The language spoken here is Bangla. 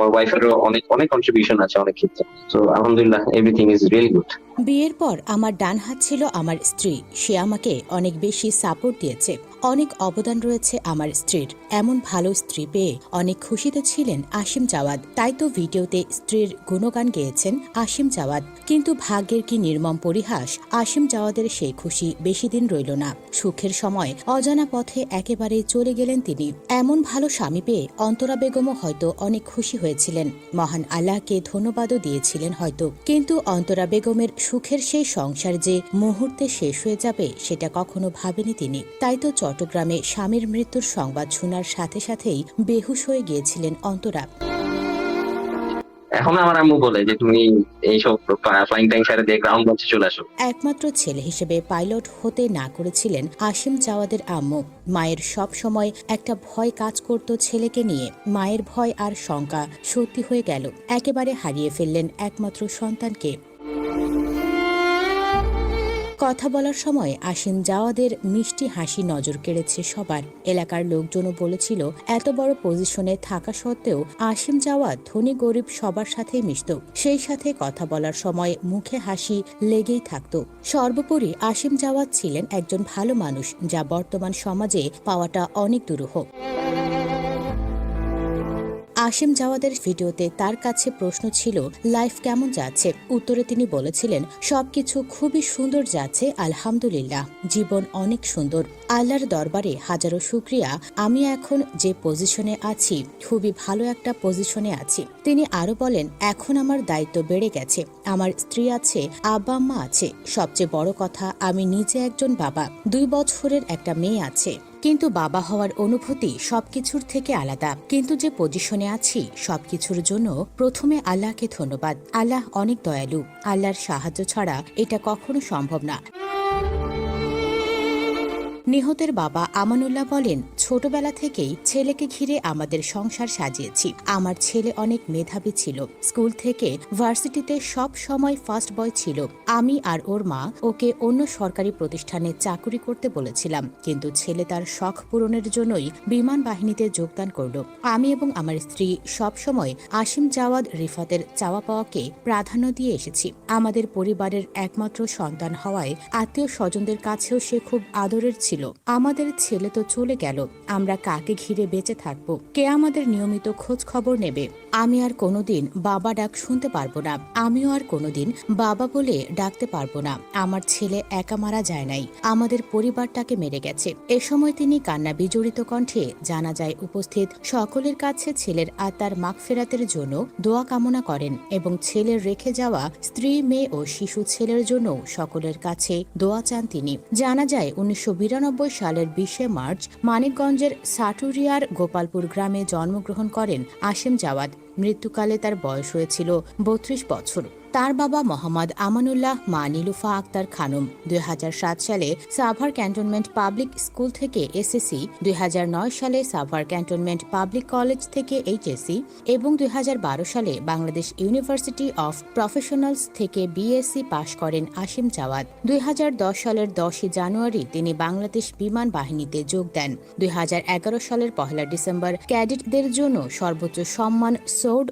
আমার ওয়াইফেরও অনেক অনেক কন্ট্রিবিউশন আছে অনেক ক্ষেত্রে। তো আলহামদুলিল্লাহ এভরিথিং ইজ রিয়েলি গুড বিয়ের পর আমার ডান হাত ছিল আমার স্ত্রী। সে আমাকে অনেক বেশি সাপোর্ট দিয়েছে। অনেক অবদান রয়েছে আমার স্ত্রীর। এমন ভালো স্ত্রী পেয়ে অনেক খুশিতে ছিলেন আসিম জাওয়াদ। তাই তো ভিডিওতে স্ত্রীর গুণগান গেয়েছেন আসিম জাওয়াদ। কিন্তু ভাগ্যের কি নির্মম পরিহাস, আসিম জাওয়াদের সেই খুশি বেশি দিন রইল না। সুখের সময় অজানা পথে একেবারে চলে গেলেন তিনি। এমন ভালো স্বামী পেয়ে অন্তরা বেগমও হয়তো অনেক খুশি হয়েছিলেন। মহান আল্লাহকে ধন্যবাদও দিয়েছিলেন হয়তো। কিন্তু অন্তরা বেগমের সুখের সেই সংসার যে মুহূর্তে শেষ হয়ে যাবে, সেটা কখনো ভাবেনি তিনি। তাই তো চট্টগ্রামে স্বামীর মৃত্যুর সংবাদ শোনার সাথে সাথেই বেহুশ হয়ে গিয়েছিলেন অন্তরা। এখন আমার আম্মু বলে যে তুমি এইসব ফ্লাইং ট্যাঙ্ক সাইডে দিয়ে গ্রাউন্ড লঞ্চে চলে আসো। একমাত্র ছেলে হিসেবে পাইলট হতে না করেছিলেন আসিম জাওয়াদের আম্মু। মায়ের সব সময় একটা ভয় কাজ করত ছেলেকে নিয়ে। মায়ের ভয় আর শঙ্কা সত্যি হয়ে গেল। একেবারে হারিয়ে ফেললেন একমাত্র সন্তানকে। কথা বলার সময় আসিম জাওয়াদের মিষ্টি হাসি নজর কেড়েছে সবার। এলাকার লোকজনও বলেছিল, এত বড় পজিশনে থাকা সত্ত্বেও আসিম জাওয়াদ ধনী গরিব সবার সাথেই মিশত। সেই সাথে কথা বলার সময় মুখে হাসি লেগেই থাকত। সর্বোপরি আসিম জাওয়াদ ছিলেন একজন ভালো মানুষ, যা বর্তমান সমাজে পাওয়াটা অনেক দুরূহ। আসিম জাওয়াদের ভিডিওতে তার কাছে প্রশ্ন ছিল, লাইফ কেমন যাচ্ছে? উত্তরে তিনি বলেছিলেন, সবকিছু খুবই সুন্দর যাচ্ছে, আলহামদুলিল্লাহ। জীবন অনেক সুন্দর। আল্লাহর দরবারে হাজারো শুক্রিয়া। আমি এখন যে পজিশনে আছি, খুবই ভালো একটা পজিশনে আছি। তিনি আরও বলেন, এখন আমার দায়িত্ব বেড়ে গেছে। আমার স্ত্রী আছে, আব্বা আম্মা আছে। সবচেয়ে বড় কথা, আমি নিজে একজন বাবা। দুই বছরের একটা মেয়ে আছে। কিন্তু বাবা হওয়ার অনুভূতি সবকিছুর থেকে আলাদা। কিন্তু যে পজিশনে আছি, সবকিছুর জন্য প্রথমে আল্লাহকে ধন্যবাদ। আল্লাহ অনেক দয়ালু। আল্লাহর সাহায্য ছাড়া এটা কখনো সম্ভব না। নিহতের বাবা আমানুল্লাহ বলেন, ছোটবেলা থেকেই ছেলেকে ঘিরে আমাদের সংসার সাজিয়েছি। আমার ছেলে অনেক মেধাবী ছিল। স্কুল থেকে ভার্সিটিতে সব সময় ফার্স্ট বয় ছিল। আমি আর ওর মা ওকে অন্য সরকারি প্রতিষ্ঠানে চাকুরি করতে বলেছিলাম। কিন্তু ছেলে তার শখ পূরণের জন্যই বিমান বাহিনীতে যোগদান করল। আমি এবং আমার স্ত্রী সব সময় আসিম জাওয়াদ রিফাতের চাওয়া পাওয়াকে প্রাধান্য দিয়ে এসেছি। আমাদের পরিবারের একমাত্র সন্তান হওয়ায় আত্মীয় স্বজনদের কাছেও সে খুব আদরের ছিল। আমাদের ছেলে তো চলে গেল, আমরা কাকে ঘিরে বেঁচে থাকব? কে আমাদের নিয়মিত খোঁজ খবর নেবে? আমি আর কোনোদিন বাবা ডাক শুনতে পারব না। আমিও আর কোনোদিন বাবা বলে ডাকতে পারব না। আমার ছেলে একা মারা যায় নাই। আমাদের পরিবারটাকে মেরে গেছে। এ সময় তিনি কান্না বিজড়িত কণ্ঠে জানা যায় উপস্থিত সকলের কাছে ছেলের আত্মার মাগফেরাতের জন্য দোয়া কামনা করেন এবং ছেলের রেখে যাওয়া স্ত্রী, মেয়ে ও শিশু ছেলের জন্য সকলের কাছে দোয়া চান তিনি। জানা যায় উনিশশো সালের বিশে মার্চ মানিকগঞ্জের সাটুরিয়ার গোপালপুর গ্রামে জন্মগ্রহণ করেন আসিম জাওয়াদ। মৃত্যুকালে তার বয়স হয়েছিল বত্রিশ বছর। তার বাবা মোহাম্মদ আমানুল্লাহ মা নীলুফা আক্তার খানম দুই সালে সাভার ক্যান্টনমেন্ট পাবলিক স্কুল থেকে এসএসসি, দুই হাজার নয় সালে সাভার ক্যান্টনমেন্ট পাবলিক কলেজ থেকে এইচএসসি এবং দুই হাজার বারো সালে বাংলাদেশ ইউনিভার্সিটি অফ প্রফেশনালস থেকে বিএসসি পাশ করেন আসিম জাওয়াদ। দুই সালের দশই জানুয়ারি তিনি বাংলাদেশ বিমান বাহিনীতে যোগ দেন। দুই হাজার এগারো সালের পহেলা ডিসেম্বর ক্যাডেটদের জন্য সর্বোচ্চ সম্মান সোর্ড